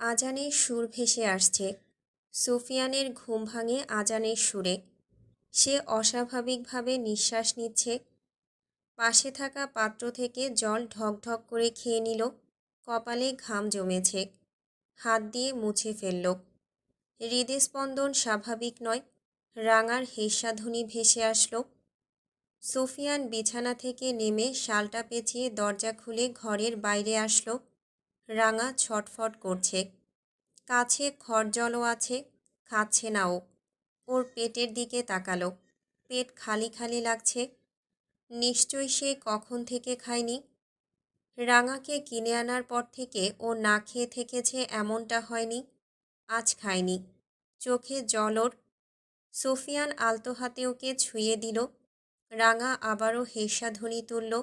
আজানের সুর ভেসে আসছে। সুফিয়ানের ঘুম ভাঙে আজানের সুরে। সে অস্বাভাবিকভাবে নিঃশ্বাস নিচ্ছে। পাশে থাকা পাত্র থেকে জল ঢকঢক করে খেয়ে নিল। কপালে ঘাম জমেছে। হাত দিয়ে মুছে ফেলল। হৃদস্পন্দন স্বাভাবিক নয়। রাঙার হেস্যাধ্বনি ভেসে আসলো। সুফিয়ান বিছানা থেকে নেমে শালটা পেঁচিয়ে দরজা খুলে ঘরের বাইরে আসলো। রাঙা ছটফট করছে। কাছে খড়জলও আছে, খাচ্ছে না ও। ওর পেটের দিকে তাকালো। পেট খালি খালি লাগছে। নিশ্চয়ই সে কখন থেকে খায়নি? রাঙাকে কিনে আনার পর থেকে ও না খেয়ে থেকেছে এমনটা হয়নি। আজ খায়নি। চোখে জল ওর। সুফিয়ান আলতো হাতে ওকে ছুঁয়ে দিল। রাঙা আবারও হেস্যাধ্বনি তুলল।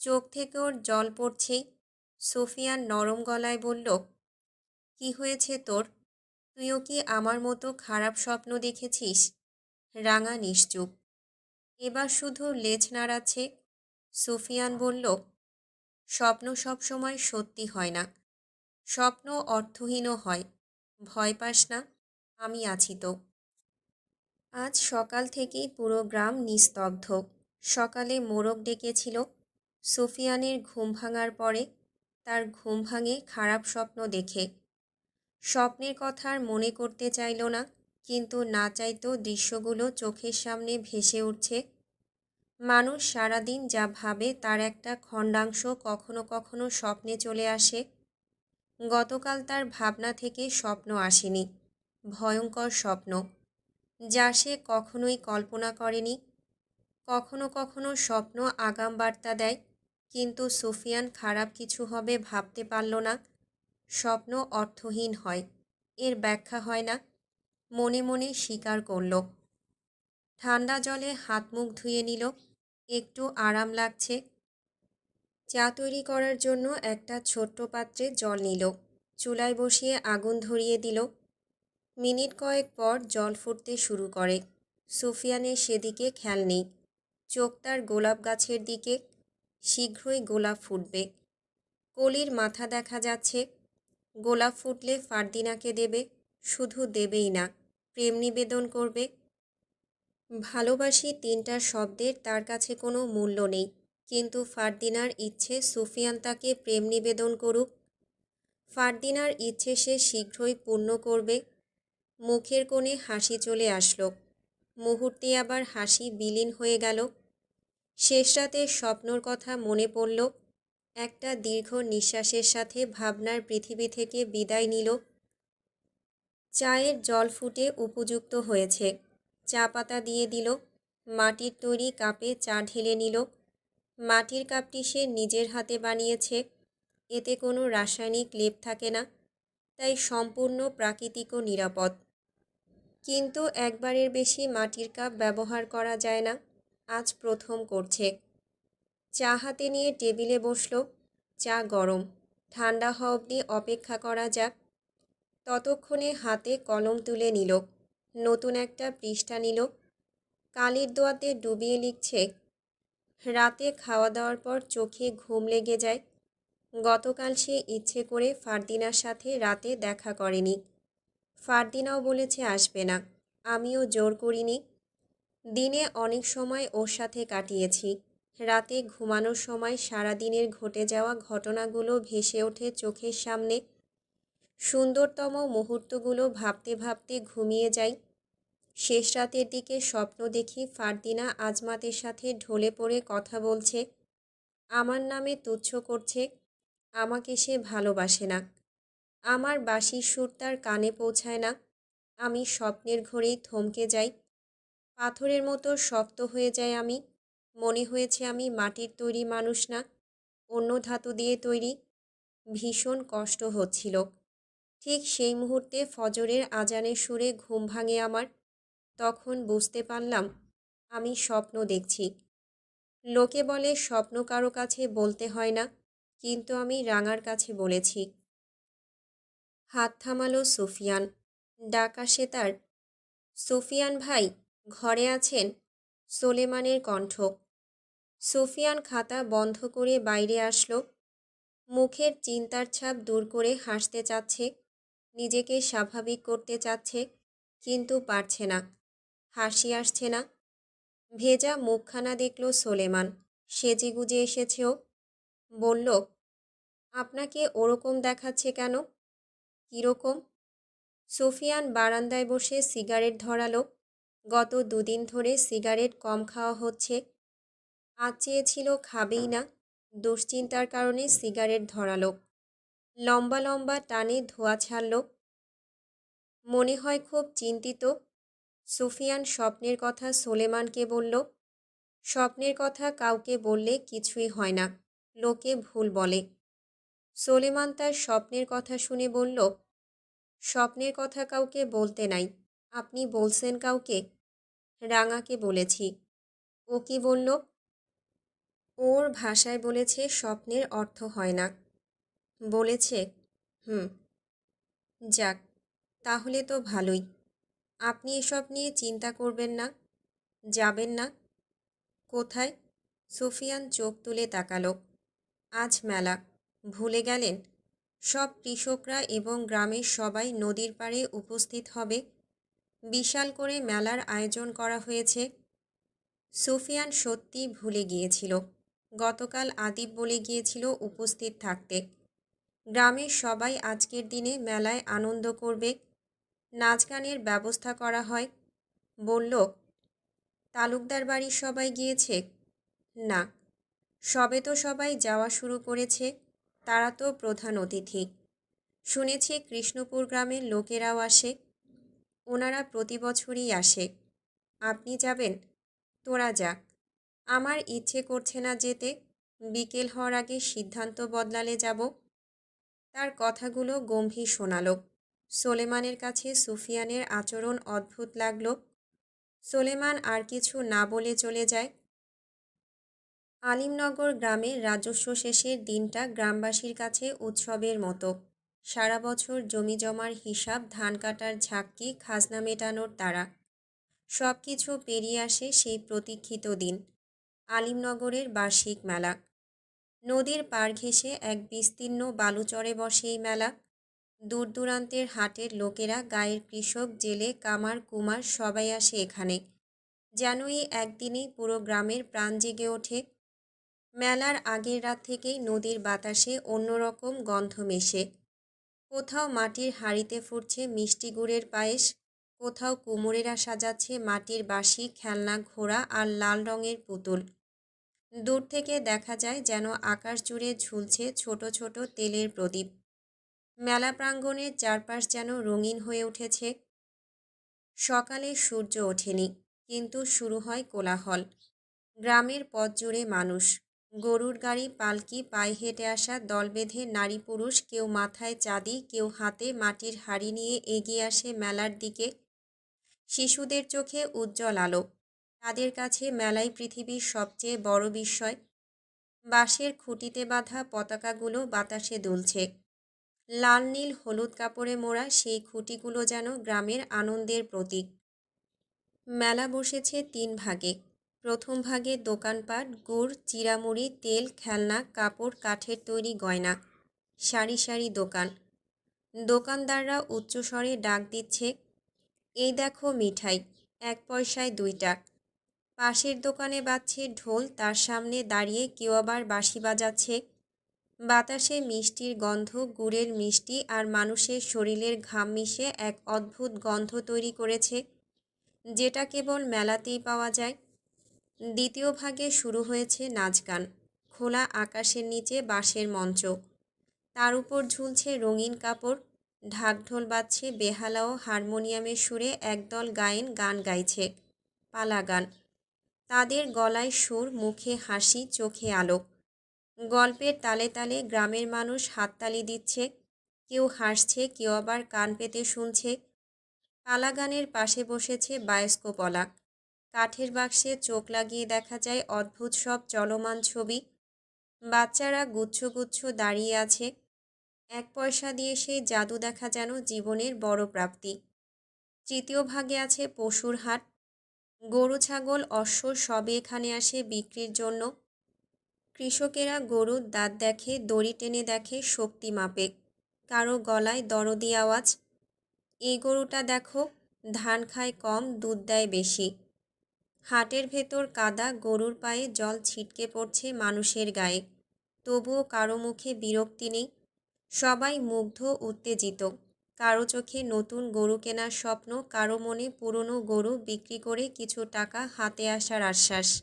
চোখ থেকে ওর জল পড়ছেই। সুফিয়ান নরম গলায় বলল, কি হয়েছে তোর? তুইও কি আমার মতো খারাপ স্বপ্ন দেখেছিস? রাঙা নিশ্চুপ। এবার শুধু লেজ নাড়াচ্ছে? সুফিয়ান বলল, স্বপ্ন সবসময় সত্যি হয় না। স্বপ্ন অর্থহীনও হয়। ভয় পাস না, আমি আছি তো। আজ সকাল থেকেই পুরো গ্রাম নিস্তব্ধ। সকালে মোরগ ডেকেছিল। সুফিয়ানের ঘুম ভাঙার পরে তার ঘুম ভাঙে খারাপ স্বপ্ন দেখে। স্বপ্নের কথা আর মনে করতে চাইল না, কিন্তু না চাইতো দৃশ্যগুলো চোখের সামনে ভেসে উঠছে। মানুষ সারাদিন যা ভাবে তার একটা খণ্ডাংশ কখনো কখনো স্বপ্নে চলে আসে। গতকাল তার ভাবনা থেকে স্বপ্ন আসেনি, ভয়ঙ্কর স্বপ্ন, যা সে কখনোই কল্পনা করেনি। কখনো কখনো স্বপ্ন আগাম বার্তা দেয় কিন্তু সুফিয়ান খারাপ কিছু হবে ভাবতে পারল না। স্বপ্ন অর্থহীন হয়, এর ব্যাখ্যা হয় না। মনে মনে স্বীকার করল। ঠান্ডা জলে হাত মুখ ধুয়ে নিল, একটু আরাম লাগছে। চা তৈরি করার জন্য একটা ছোট্ট পাত্রে জল নিল, চুলায় বসিয়ে আগুন ধরিয়ে দিল। মিনিট কয়েক পর জল ফুটতে শুরু করে। সুফিয়ানের সেদিকে খেয়াল নেই। চোখ তার গোলাপ গাছের দিকে শীঘ্রই গোলাপ ফুটবে। কলির মাথা দেখা যাচ্ছে। গোলাপ ফুটলে ফারদিনাকে দেবে। শুধু দেবেই না, প্রেম নিবেদন করবে। ভালোবাসি তিনটা শব্দের তার কাছে কোনো মূল্য নেই, কিন্তু ফারদিনার ইচ্ছে সুফিয়ান তাকে প্রেম নিবেদন করুক। ফারদিনার ইচ্ছে সে শীঘ্রই পূর্ণ করবে। মুখের কোণে হাসি চলে আসলো। মুহূর্তে আবার হাসি বিলীন হয়ে গেল। শেষ রাতে স্বপ্নর কথা মনে পড়ল। একটা দীর্ঘ নিঃশ্বাসের সাথে ভাবনার পৃথিবী থেকে বিদায় নিল। চায়ের জল ফুটে উপযুক্ত হয়েছে। চা পাতা দিয়ে দিল। মাটির তৈরি কাপে চা ঢেলে নিল। মাটির কাপটি সে নিজের হাতে বানিয়েছে। এতে কোনো রাসায়নিক লেপ থাকে না, তাই সম্পূর্ণ প্রাকৃতিক ও নিরাপদ। কিন্তু একবারের বেশি মাটির কাপ ব্যবহার করা যায় না। আজ প্রথম করছে। চা হাতে নিয়ে টেবিলে বসল। চা গরম। ঠান্ডা হওয়া অবধি অপেক্ষা করা যাক। ততক্ষণে হাতে কলম তুলে নিল। নতুন একটা পৃষ্ঠা নিল। কালির দোয়াতে ডুবিয়ে লিখছে, রাতে খাওয়া দাওয়ার পর চোখে ঘুম লেগে যায়। গতকাল সে ইচ্ছে করে ফারদিনার সাথে রাতে দেখা করেনি। ফারদিনাও বলেছে আসবে না। আমিও জোর করিনি। দিনে অনেক সময় ওর সাথে কাটিয়েছি। রাতে ঘুমানোর সময় সারাদিনের ঘটে যাওয়া ঘটনাগুলো ভেসে ওঠে চোখের সামনে। সুন্দরতম মুহূর্তগুলো ভাবতে ভাবতে ঘুমিয়ে যাই। শেষ রাতের দিকে স্বপ্ন দেখি ফারদিনা আজমাতের সাথে ঢলে পড়ে কথা বলছে, আমার নামে তুচ্ছ করছে, আমাকে সে ভালোবাসে না। আমার বাঁশির সুর তার কানে পৌঁছায় না। আমি স্বপ্নের ঘরেই থমকে যাই। পাথরের মতো শক্ত হয়ে যায় আমি। মনে হয়েছে আমি মাটির তৈরি মানুষ না, অন্য ধাতু দিয়ে তৈরি। ভীষণ কষ্ট হচ্ছিল। ঠিক সেই মুহূর্তে ফজরের আজানের সুরে ঘুম ভাঙে আমার। তখন বুঝতে পারলাম, আমি স্বপ্ন দেখছি। লোকে বলে স্বপ্ন কারও কাছে বলতে হয় না, কিন্তু আমি রাঙার কাছে বলেছি। হাত থামালো সুফিয়ান, ডাকা আসে তার। সুফিয়ান ভাই ঘরে আছেন সোলেমানের কণ্ঠ। সুফিয়ান খাতা বন্ধ করে বাইরে আসলো। মুখের চিন্তার ছাপ দূর করে হাসতে চাচ্ছে। নিজেকে স্বাভাবিক করতে চাচ্ছে, কিন্তু পারছে না। হাসি আসছে না। ভেজা মুখখানা দেখল সোলেমান। সেজে গুজে এসেছেও। বলল, আপনাকে ওরকম দেখাচ্ছে কেন? কীরকম? সোফিয়ান বারান্দায় বসে সিগারেট ধরালো। গত দুদিন ধরে সিগারেট কম খাওয়া হচ্ছে। আজ চেয়েছিল খাবেই না। দুশ্চিন্তার কারণে সিগারেট ধরালো। লম্বা লম্বা টানে ধোয়া ছাড়ল। মনে হয় খুব চিন্তিত। সুফিয়ান স্বপ্নের কথা সোলেমানকে বলল। স্বপ্নের কথা কাউকে বললে কিছুই হয় না। লোকে ভুল বলে। সোলেমান তার স্বপ্নের কথা শুনে বলল, স্বপ্নের কথা কাউকে বলতে নাই। আপনি বলছেন কাউকে রাঙাকে বলেছি। ও কি বলল? ওর ভাষায় বলেছে, স্বপ্নের অর্থ হয় না। বলেছে, হুম। যাক, তাহলে তো ভালোই। আপনি এসব নিয়ে চিন্তা করবেন না। যাবেন না। কোথায়? সুফিয়ান চোখ তুলে তাকালো। আজ মেলা। ভুলে গেলেন? সব কৃষকরা এবং গ্রামের সবাই নদীর পাড়ে উপস্থিত হবে। বিশাল করে মেলার আয়োজন করা হয়েছে। সুফিয়ান সত্যি ভুলে গিয়েছিল। গতকাল আদিব বলে গিয়েছিল উপস্থিত থাকতে। গ্রামের সবাই আজকের দিনে মেলায় আনন্দ করবে। নাচ গানের ব্যবস্থা করা হয়। বলল, তালুকদার বাড়ির সবাই গিয়েছে? না। সবে তো সবাই যাওয়া শুরু করেছে। তারা তো প্রধান অতিথি। শুনেছি কৃষ্ণপুর গ্রামের লোকেরাও আসে। ওনারা প্রতি বছরই আসে। আপনি যাবেন? তোরা যা আমার ইচ্ছে করছে না যেতে। বিকেল হওয়ার আগে সিদ্ধান্ত বদলালে যাব। তার কথাগুলো গম্ভীর শোনালো। সোলেমানের কাছে সুফিয়ানের আচরণ অদ্ভুত লাগল। সোলেমান আর কিছু না বলে চলে যায়। আলিমনগর গ্রামের রাজস্ব শেষের দিনটা গ্রামবাসীর কাছে উৎসবের মতো। সারা বছর জমি জমার হিসাব, ধান কাটার ঝাঁকি খাজনা মেটানোর তারা সব কিছু পেরিয়ে আসে সেই প্রতীক্ষিত দিন। আলিমনগরের বার্ষিক মেলা। নদীর পার ঘেঁষে এক বিস্তীর্ণ বালুচরে বসে এই মেলা। দূর দূরান্তের হাটের লোকেরা, গায়ের কৃষক, জেলে, কামার, কুমার সবাই আসে এখানে। যেন এই একদিনেই পুরো গ্রামের প্রাণ জেগে ওঠে। মেলার আগের রাত থেকেই নদীর বাতাসে অন্যরকম গন্ধ মেশে। কোথাও মাটির হাঁড়িতে ফুটছে মিষ্টি গুড়ের পায়েস, কোথাও কুমোরেরা সাজাচ্ছে মাটির বাঁশি, খেলনা, ঘোড়া আর লাল রঙের পুতুল। দূর থেকে দেখা যায় যেন আকাশ জুড়ে ঝুলছে ছোট ছোট তেলের প্রদীপ। মেলা প্রাঙ্গণের চারপাশ যেন রঙিন হয়ে উঠেছে। সকালে সূর্য ওঠেনি, কিন্তু শুরু হয় কোলাহল। গ্রামের পথ জুড়ে মানুষ। গরুর গাড়ি, পালকি, পায়ে হেঁটে আসা দল বেঁধে নারী পুরুষ, কেউ মাথায় চাঁদি, কেউ হাতে মাটির হাড়ি নিয়ে এগিয়ে আসে মেলার দিকে। শিশুদের চোখে উজ্জ্বল আলো। তাদের কাছে মেলাই পৃথিবীর সবচেয়ে বড় বিস্ময়। বাঁশের খুঁটিতে বাঁধা পতাকাগুলো বাতাসে দুলছে। লাল, নীল, হলুদ কাপড়ে মোড়া সেই খুঁটিগুলো যেন গ্রামের আনন্দের প্রতীক। মেলা বসেছে তিন ভাগে। প্রথম ভাগে দোকানপাট, গুড়, চিরামুড়ি, তেল, খেলনা, কাপড়, কাঠের তৈরি গয়না, সারি সারি দোকান। দোকানদাররা উচ্চস্বরে ডাক দিচ্ছে, এই দেখো মিঠাই, এক পয়সায় দুইটা। পাশের দোকানে বাজছে ঢোল, তার সামনে দাঁড়িয়ে কেউ আবার বাঁশি বাজাচ্ছে। বাতাসে মিষ্টির গন্ধ, গুড়ের মিষ্টি আর মানুষের শরীরের ঘাম মিশে এক অদ্ভুত গন্ধ তৈরি করেছে, যেটা কেবল মেলাতেই পাওয়া যায়। দ্বিতীয় ভাগে শুরু হয়েছে নাচ গান, খোলা আকাশের নিচে বাঁশের মঞ্চ। তার উপর ঝুলছে রঙিন কাপড় ঢাকঢোল বাজছে বেহালা ও হারমোনিয়ামের সুরে একদল গায়েন গান গাইছে, পালা গান। তাদের গলায় সুর, মুখে হাসি, চোখে আলো গল্পের তালে তালে গ্রামের মানুষ হাততালি দিচ্ছে, কেউ হাসছে, কেউ আবার কান পেতে শুনছে। পালা গানের পাশে বসেছে বায়স্কোপলা কাঠের বাক্সে চোখ লাগিয়ে দেখা যায় অদ্ভুত সব চলমান ছবি। বাচ্চারা গুচ্ছ গুচ্ছ দাঁড়িয়ে আছে। এক পয়সা দিয়ে সেই জাদু দেখা যেন জীবনের বড় প্রাপ্তি। তৃতীয় ভাগে আছে পশুর হাট। গরু, ছাগল অশ্ব সবই এখানে আসে বিক্রির জন্য। কৃষকেরা গরুর দাঁত দেখে, দড়ি টেনে দেখে শক্তি মাপে। কারও গলায় দরদি আওয়াজ। এই গরুটা দেখো, ধান খায় কম, দুধ দেয় বেশি। হাটের ভেতর কাদা, গরুর পায়ে জল ছিটকে পড়ছে মানুষের গায়ে। তবুও কারও মুখে বিরক্তি নেই। সবাই মুগ্ধ, উত্তেজিত। কারও চোখে নতুন গরু কেনার স্বপ্ন, কারও মনে পুরনো গরু বিক্রি করে কিছু টাকা হাতে আসার আশ্বাস।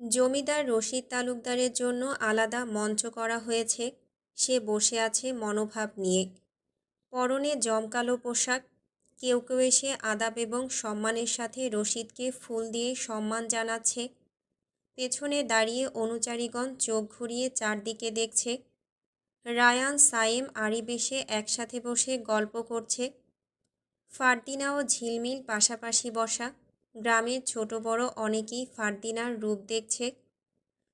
জমিদার রশিদ তালুকদারের জন্য আলাদা মঞ্চ করা হয়েছে। সে বসে আছে মনোভাব নিয়ে। পরনে জমকালো পোশাক কেউ কেউ এসে আদাব এবং সম্মানের সাথে রশিদকে ফুল দিয়ে সম্মান জানাচ্ছে। পেছনে দাঁড়িয়ে অনুচারীগণ চোখ ঘুরিয়ে চারদিকে দেখছে। রায়ান, সায়েম আরিবেশে একসাথে বসে গল্প করছে। ফারদিনা ও ঝিলমিল পাশাপাশি বসা। গ্রামের ছোট বড় অনেকেই ফারদিনার রূপ দেখছে।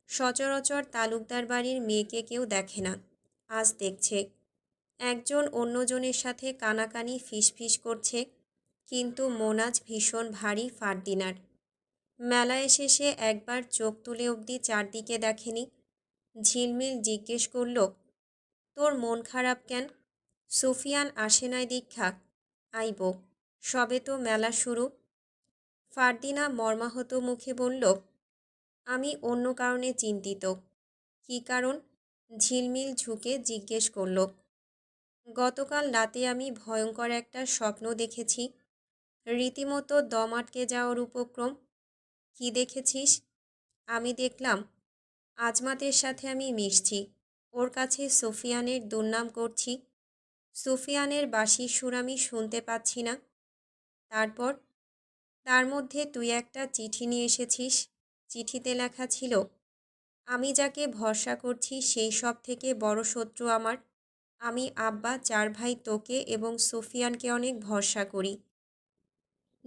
সচরাচর তালুকদার বাড়ির মেয়েকে কেউ দেখে না। আজ দেখছে। একজন অন্যজনের সাথে কানাকানি ফিসফিস করছে, কিন্তু মোনাজ ভীষণ ভারী ফারদিনার মেলায় শেষে একবার চোখ তুলে অবধি চারদিকে দেখেনি। ঝিলমিল জিজ্ঞেস করল, তোর মন খারাপ কেন? সুফিয়ান আসে নাই দীক্ষা। আইব, সবে তো মেলা শুরু। ফারদিনা মর্মাহত মুখে বলল, আমি অন্য কারণে চিন্তিত। কী কারণ? ঝিলমিল ঝুঁকে জিজ্ঞেস করল গতকাল রাতে আমি ভয়ঙ্কর একটা স্বপ্ন দেখেছি। রীতিমতো দম আটকে যাওয়ার উপক্রম। কি দেখেছিস? আমি দেখলাম আজমাতের সাথে আমি মিশছি। ওর কাছে সুফিয়ানের দুর্নাম করছি। সুফিয়ানের বাঁশির সুর আমি শুনতে পাচ্ছি না। তারপর, তার মধ্যে তুই একটা চিঠি নিয়ে এসেছিস। চিঠিতে লেখা ছিল, আমি যাকে ভরসা করছি সেই সব থেকে বড় শত্রু আমার। আমি আব্বা, চার ভাই তোকে এবং সুফিয়ানকে অনেক ভরসা করি।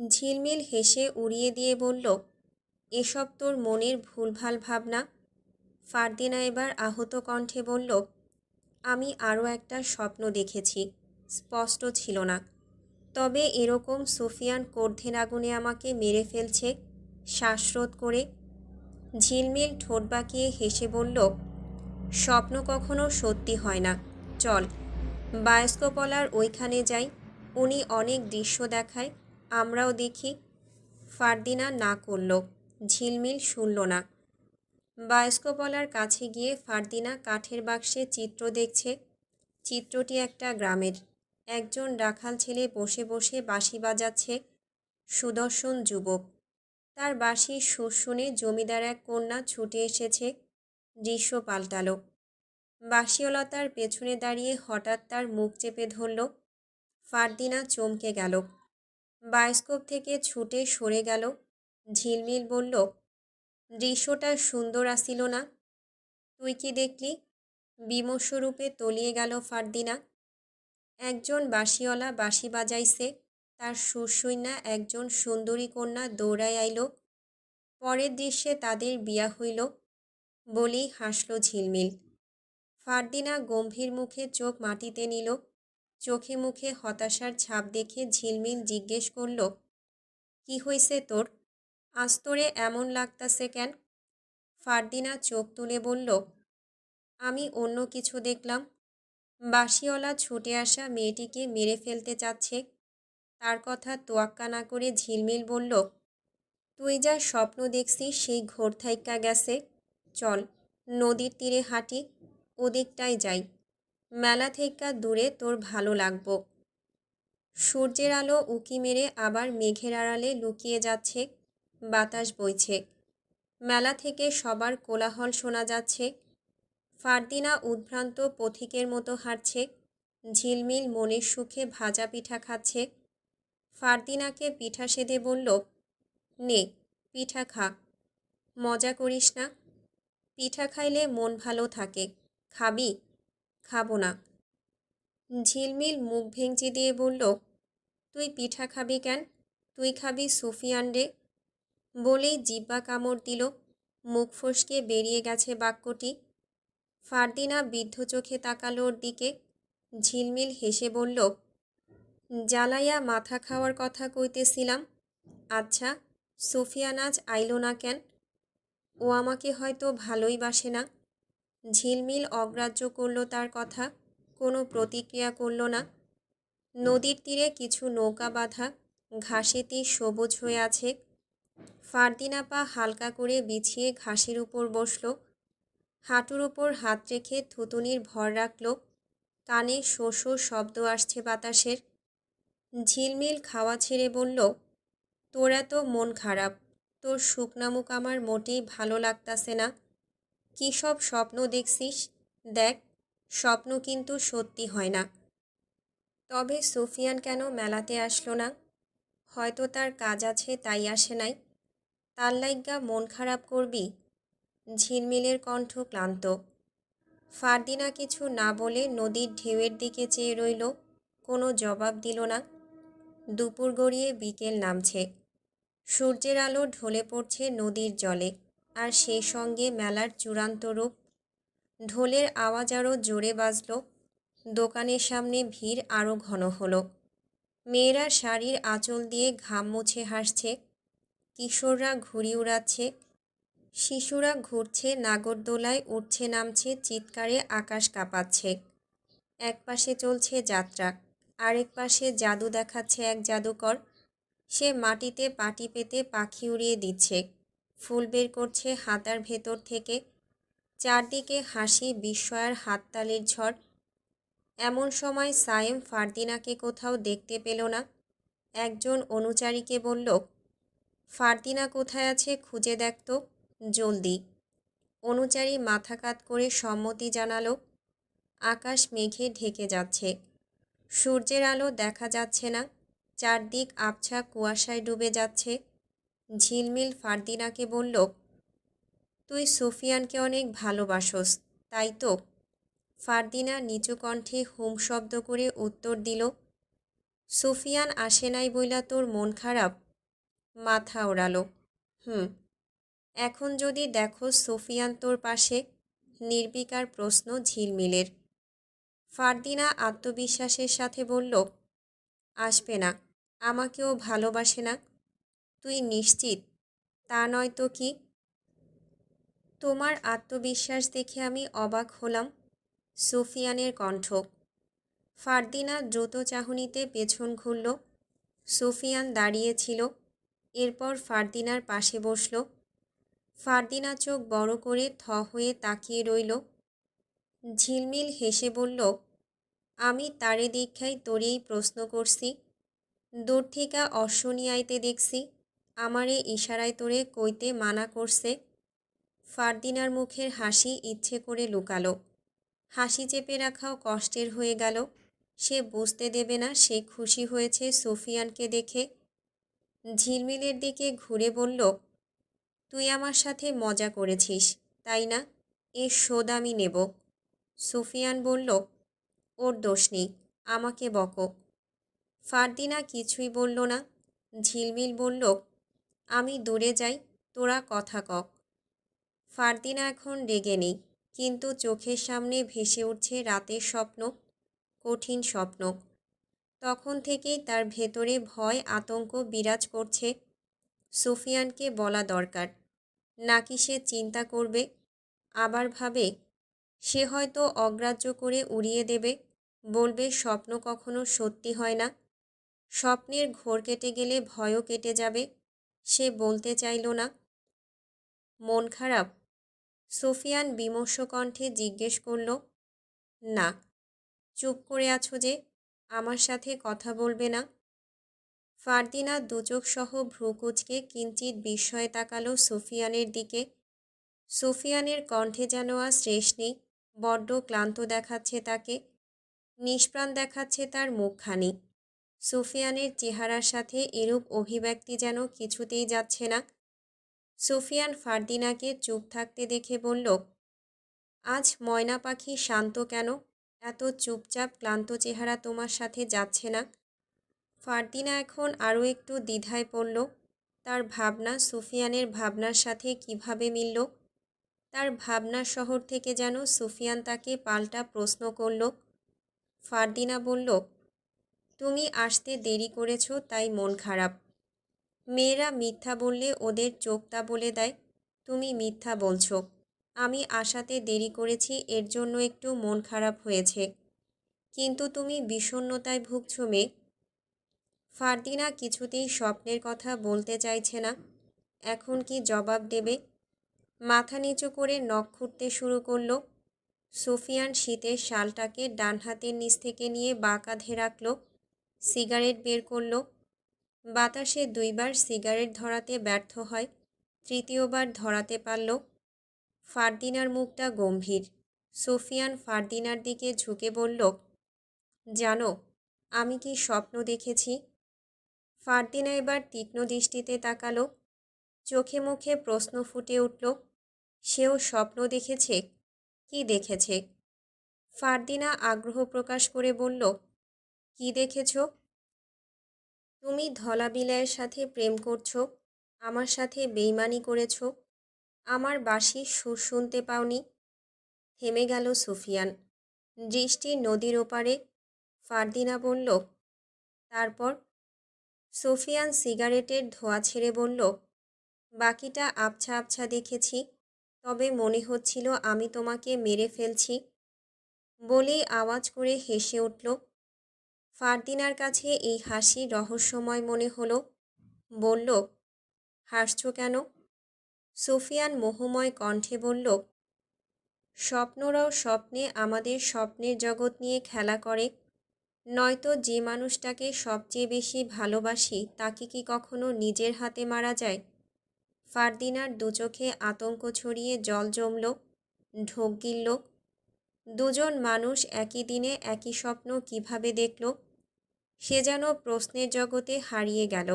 ঝিলমিল হেসে উড়িয়ে দিয়ে বলল, এসব তোর মনের ভুলভাল ভাবনা? ফারদিনা এবার আহত কণ্ঠে বলল, আমি আরও একটা স্বপ্ন দেখেছি, স্পষ্ট ছিল না। তবে এরকম সুফিয়ান কর্ধের আগুনে আমাকে মেরে ফেলছে, শ্বাসরোধ করে? ঝিলমিল ঠোঁট বাঁকিয়ে হেসে বলল, স্বপ্ন কখনো সত্যি হয় না। চল। বায়স্কোপলার ওইখানে যাই, উনি অনেক দৃশ্য দেখায়, আমরাও দেখি। ফারদিনা না করল, ঝিলমিল শুনল না। বায়স্কোপলার কাছে গিয়ে ফারদিনা কাঠের বাক্সে চিত্র দেখছে। চিত্রটি একটা গ্রামের। একজন রাখাল ছেলে বসে বসে বাঁশি বাজাচ্ছে, সুদর্শন যুবক। তার বাঁশির সুর শুনে জমিদার এক কন্যা ছুটে এসেছে, দৃশ্য পাল্টালো। বাঁশিওলতার পেছনে দাঁড়িয়ে হঠাৎ তার মুখ চেপে ধরল। ফারদিনা চমকে গেল। বায়োস্কোপ থেকে ছুটে সরে গেল। ঝিলমিল বলল, দৃশ্যটা সুন্দর আসিল না। তুই কি দেখলি? বিমর্ষরূপে তলিয়ে গেল ফারদিনা। একজন বাঁশিওয়ালা বাঁশি বাজাইছে। তার সুরসৈন্যা একজন সুন্দরী কন্যা দৌড়ায় আইল। পরের দৃশ্যে তাদের বিয়া হইল। বলেই হাসল ঝিলমিল। ফারদিনা গম্ভীর মুখে চোখ মাটিতে নিল। চোখে মুখে হতাশার ছাপ দেখে ঝিলমিল জিজ্ঞেস করল, কি হইছে তোর? আস্তরে এমন লাগতাছে কেন? ফারদিনা চোখ তুলে বলল, আমি অন্য কিছু দেখলাম। বাঁশিওয়ালা ছুটে আসা মেয়েটিকে মেরে ফেলতে চাচ্ছে। তার কথা তোয়াক্কা না করে ঝিলমিল বলল, তুই যা স্বপ্ন দেখছিস সেই ঘোর থাইকা গেছে। চল, নদীর তীরে হাঁটি। ওদিকটায় যাই। মেলা থেকে দূরে তোর ভালো লাগবো। সূর্যের আলো উকি মেরে আবার মেঘের আড়ালে লুকিয়ে যাচ্ছে, বাতাস বইছে। মেলা থেকে সবার কোলাহল শোনা যাচ্ছে। ফারদিনা উদ্ভ্রান্ত পথিকের মতো হাঁটছে, ঝিলমিল মনের সুখে ভাজা পিঠা খাচ্ছে। ফারদিনাকে পিঠা সেদে বলল, নে, পিঠা খা। মজা করিস না। পিঠা খাইলে মন ভালো থাকে। খাবি? খাব না। ঝিলমিল মুখ ভেঙচি দিয়ে বলল, তুই পিঠা খাবি কেন? তুই খাবি সুফিয়ান রে। বলেই জিব্বা কামড় দিল, মুখ ফসকে বেরিয়ে গেছে বাক্যটি। ফারদিনা বিদ্ধ চোখে তাকালো ওর দিকে। ঝিলমিল হেসে বলল জ্বালাইয়া মাথা খাওয়ার কথা কইতেছিলাম। আচ্ছা সুফিয়ান আজ আইল না কেন? ও আমাকে হয়তো ভালোই বাসে না। ঝিলমিল অগ্রাহ্য করল তার কথা, কোনো প্রতিক্রিয়া করল না। নদীর তীরে কিছু নৌকা বাঁধা, ঘাসেতে সবুজ হয়ে আছে। ফারদিনা পা হালকা করে বিছিয়ে ঘাসের উপর বসল। হাঁটুর উপর হাত রেখে থুতুনির ভর রাখল। কানে শো শব্দ আসছে বাতাসের। ঝিলমিল খাওয়া ছেড়ে বলল, তোর এত মন খারাপ, তোর শুকনামুখ আমার মোটেই ভালো লাগতাছে না। কী সব স্বপ্ন দেখছিস? দেখ, স্বপ্ন কিন্তু সত্যি হয় না। তবে সুফিয়ান কেন মেলাতে আসলো না? হয়তো তার কাজ আছে, তাই আসে নাই। তার লাইগা মন খারাপ করবি? ঝিলমিলের কণ্ঠ ক্লান্ত। ফারদিনা কিছু না বলে নদীর ঢেউয়ের দিকে চেয়ে রইল, কোনো জবাব দিল না। দুপুর গড়িয়ে বিকেল নামছে। সূর্যের আলো ঢলে পড়ছে নদীর জলে। আর সেই সঙ্গে মেলার চূড়ান্ত রূপ। ঢোলের আওয়াজ আরও জোরে বাজল। দোকানের সামনে ভিড় আরও ঘন হলো। মেয়েরা শাড়ির আঁচল দিয়ে ঘাম মুছে হাসছে। কিশোররা ঘুড়ি উড়াচ্ছে। শিশুরা ঘুরছে, নাগরদোলায় উঠছে, নামছে, চিৎকারে আকাশ কাঁপাচ্ছে। এক পাশে চলছে যাত্রা, আরেক পাশে জাদু দেখাচ্ছে এক জাদুকর। সে মাটিতে পাটি পেতে পাখি উড়িয়ে দিচ্ছে। ফুল বের করছে হাতার ভেতর থেকে। চারদিকে হাসি, বিস্ময়ের হাততালির ঝড়। এমন সময় সায়েম ফারদিনাকে কোথাও দেখতে পেল না। একজন অনুচারীকে বলল, ফারদিনা কোথায় আছে খুঁজে দেখত জলদি। অনুচারী মাথা কাত করে সম্মতি জানালো, আকাশ মেঘে ঢেকে যাচ্ছে। সূর্যের আলো দেখা যাচ্ছে না। চারদিক আবছা কুয়াশায় ডুবে যাচ্ছে। ঝিলমিল ফারদিনাকে বলল, তুই সুফিয়ানকে অনেক ভালোবাসোস, তাই তো? ফারদিনা নিচু কণ্ঠে হুম শব্দ করে উত্তর দিল, সুফিয়ান আসে নাই বইলা তোর মন খারাপ? মাথা ওড়ালো, হুম, এখন যদি দেখো সুফিয়ান তোর পাশে, নির্বিকার প্রশ্ন ঝিলমিলের। ফারদিনা আত্মবিশ্বাসের সাথে বলল, আসবে না, আমাকেও ভালোবাসে না। তুই নিশ্চিত? তা নয় তো কি? তোমার আত্মবিশ্বাস দেখে আমি অবাক হলাম সুফিয়ানের কণ্ঠ। ফারদিনা দ্রুত চাহনিতে পেছন ঘুরল। সুফিয়ান দাঁড়িয়েছিল এরপর ফারদিনার পাশে বসল। ফারদিনা চোখ বড় করে থ হয়ে তাকিয়ে রইল। ঝিলমিল হেসে বলল, আমি তারে দীক্ষায় তোরেই প্রশ্ন করছি। দূর থেকে অশ্বনী আইতে দেখছি। আমারে ইশারায় তোরে কইতে মানা করছে। ফারদিনার মুখের হাসি ইচ্ছে করে লুকালো। হাসি চেপে রাখাও কষ্টের হয়ে গেল। সে বুঝতে দেবে না সে খুশি হয়েছে সুফিয়ানকে দেখে। ঝিলমিলের দিকে ঘুরে বলল, তুই আমার সাথে মজা করেছিস, তাই না? এর শোধ আমি নেব। সুফিয়ান বলল, ওর দোষ নেই, আমাকে বকো। ফারদিনা কিছুই বলল না। ঝিলমিল বলল আমি দূরে যাই, তোরা কথা কক। ফারদিনা এখন রেগে নেই, কিন্তু চোখের সামনে ভেসে উঠছে রাতের স্বপ্ন, কঠিন স্বপ্ন। তখন থেকেই তার ভেতরে ভয়, আতঙ্ক বিরাজ করছে। সুফিয়ানকে বলা দরকার, নাকি সে চিন্তা করবে? আবার ভাবে, সে হয়তো অগ্রাহ্য করে উড়িয়ে দেবে, বলবে স্বপ্ন কখনো সত্যি হয় না। স্বপ্নের ঘোর কেটে গেলে ভয়ও কেটে যাবে। সে বলতে চাইল না। মন খারাপ? সুফিয়ান বিমর্ষ কণ্ঠে জিজ্ঞেস করল, না। চুপ করে আছো যে, আমার সাথে কথা বলবে না? ফারদিনা দুচোখ সহ ভ্রুকুচকে কিঞ্চিত বিস্ময়ে তাকালো সুফিয়ানের দিকে। সুফিয়ানের কণ্ঠে যেন আর শেষ নেই, বড্ড ক্লান্ত দেখাচ্ছে তাকে। নিষ্প্রাণ দেখাচ্ছে তার মুখখানি। সুফিয়ানের চেহারার সাথে এরূপ অভিব্যক্তি যেন কিছুতেই যাচ্ছে না। সুফিয়ান ফারদিনাকে চুপ থাকতে দেখে বলল, আজ ময়না পাখি শান্ত কেন? এত চুপচাপ ক্লান্ত চেহারা তোমার সাথে যাচ্ছে না? ফারদিনা এখন আরও একটু দ্বিধায় পড়ল। তার ভাবনা সুফিয়ানের ভাবনার সাথে কীভাবে মিলল? তার ভাবনার শহর থেকে যেন সুফিয়ান তাকে পাল্টা প্রশ্ন করল। ফারদিনা বলল তুমি আসতে দেরি করেছ, তাই মন খারাপ। মেয়েরা মিথ্যা বললে ওদের চোখটা বলে দেয়, তুমি মিথ্যা বলছো। আমি আসাতে দেরি করেছি, এর জন্য একটু মন খারাপ হয়েছে। কিন্তু তুমি বিষণ্ণতায় ভুগছো মেয়ে। ফারদিনা কিছুতেই স্বপ্নের কথা বলতে চাইছে না। এখন কি জবাব দেবে? মাথা নিচু করে নখ খুঁড়তে শুরু করল। সুফিয়ান শীতের শালটাকে ডান হাতের নিচ থেকে নিয়ে বা কাঁধে রাখল। সিগারেট বের করল। বাতাসে দুইবার সিগারেট ধরাতে ব্যর্থ হয়, তৃতীয়বার ধরাতে পারল। ফারদিনার মুখটা গম্ভীর। সুফিয়ান ফারদিনার দিকে ঝুঁকে বলল, জানো, আমি কি স্বপ্ন দেখেছি? ফারদিনা এবার তীক্ষ্ণ দৃষ্টিতে তাকালো। চোখে মুখে প্রশ্ন ফুটে উঠল, সেও স্বপ্ন দেখেছে? কি দেখেছে? ফারদিনা আগ্রহ প্রকাশ করে বলল কি দেখেছ? তুমি ধলা বিলায়ের সাথে প্রেম করছ, আমার সাথে বেইমানি করেছ, আমার বাসি সুর শুনতে পাওনি। থেমে গেল সুফিয়ান। দৃষ্টি নদীর ওপারে, ফারদিনা বলল, তারপর? সুফিয়ান সিগারেটের ধোঁয়া ছেড়ে বলল, বাকিটা আবছা আবছা দেখেছি, তবে মনে হচ্ছিল আমি তোমাকে মেরে ফেলছি। বলেই আওয়াজ করে হেসে উঠল ফারদিনার কাছে এই হাসি রহস্যময় মনে হলো। বলল, হাসছ কেন? সুফিয়ান মোহময় কণ্ঠে বলল, স্বপ্নরাও স্বপ্নে আমাদের স্বপ্নের জগৎ নিয়ে খেলা করে। নয়তো যে মানুষটাকে সবচেয়ে বেশি ভালোবাসি তাকে কি কখনো নিজের হাতে মারা যায়? ফারদিনার দুচোখে আতঙ্ক ছড়িয়ে জল জমল, ঢোক গিলল। দুজন মানুষ একই দিনে একই স্বপ্ন কীভাবে দেখল? সে যেন প্রশ্নের জগতে হারিয়ে গেল।